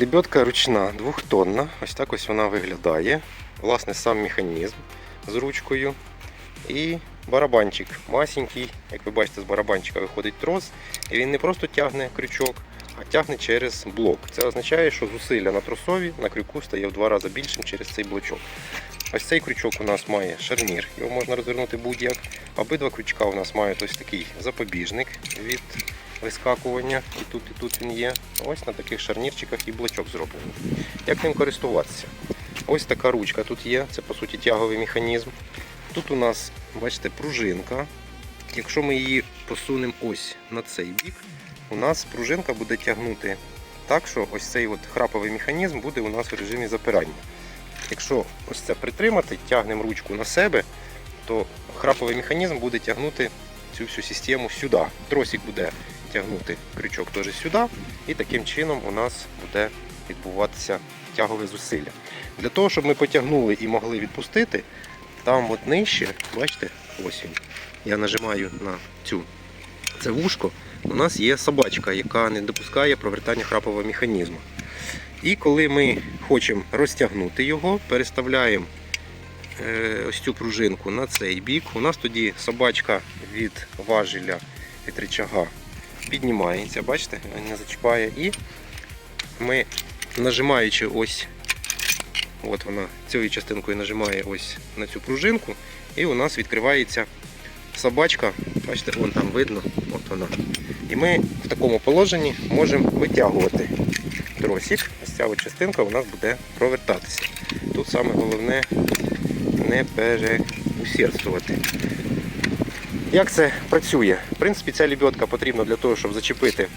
Лебедка ручна, двохтонна. Ось так ось вона виглядає. Власне, сам механізм з ручкою. І барабанчик масенький. Як ви бачите, з барабанчика виходить трос. І він не просто тягне крючок, а тягне через блок. Це означає, що зусилля на тросові на крюку стає в два рази більшим через цей блочок. Ось цей крючок у нас має шарнір, його можна розвернути будь-як. Обидва крючка у нас мають ось такий запобіжник від вискакування. І тут, і тут він є. Ось на таких шарнірчиках і блочок зроблений. Як ним користуватися? Ось така ручка тут є, це по суті тяговий механізм. Тут у нас, бачите, пружинка. Якщо ми її посунемо ось на цей бік, у нас пружинка буде тягнути так, що ось цей от храповий механізм буде у нас в режимі запирання. Якщо ось це притримати, тягнемо ручку на себе, то храповий механізм буде тягнути цю всю систему сюди. Тросик буде тягнути крючок теж сюди, і таким чином у нас буде відбуватися тягове зусилля. Для того, щоб ми потягнули і могли відпустити, там от нижче, бачите, ось він. Я нажимаю на цю це вушко. У нас є собачка, яка не допускає провертання храпового механізму. І коли ми хочемо розтягнути його, переставляємо е, ось цю пружинку на цей бік. У нас тоді собачка від важеля, від рычага піднімається, бачите, не зачіпає. І ми, нажимаючи ось, от вона цією частинкою нажимає ось на цю пружинку, і у нас відкривається собачка. Бачите, вон там видно, от вона. І ми в такому положенні можемо витягувати тросик. Ось частинка у нас буде провертатися. Тут саме головне не переусердствувати. Як це працює? В принципі, ця лебедка потрібна для того, щоб зачепити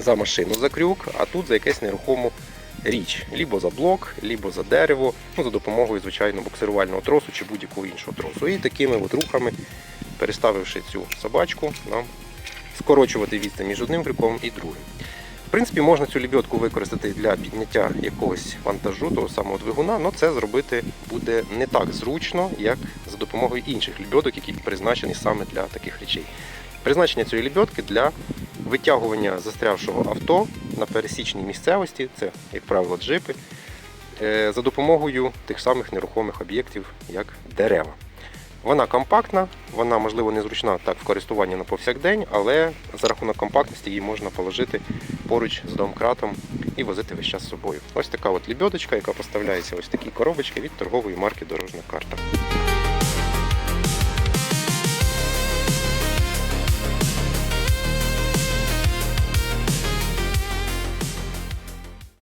за машину за крюк, а тут за якесь нерухому річ. Лібо за блок, лібо за дерево, ну, за допомогою, звичайно, буксирувального тросу чи будь-якого іншого тросу. І такими от рухами, переставивши цю собачку, нам скорочувати відстань між одним крюком і другим. В принципі, можна цю лебедку використати для підняття якогось вантажу, того самого двигуна, але це зробити буде не так зручно, як за допомогою інших лебедок, які призначені саме для таких речей. Призначення цієї лебедки для витягування застрявшого авто на пересічній місцевості, це, як правило, джипи, е, за допомогою тих самих нерухомих об'єктів, як дерева. Вона компактна, вона можливо незручна так в користуванні на повсякдень, але за рахунок компактності її можна положити поруч з домкратом і возити весь час з собою. Ось така от лебедочка, яка поставляється ось в такій коробочці від торгової марки Дорожна карта.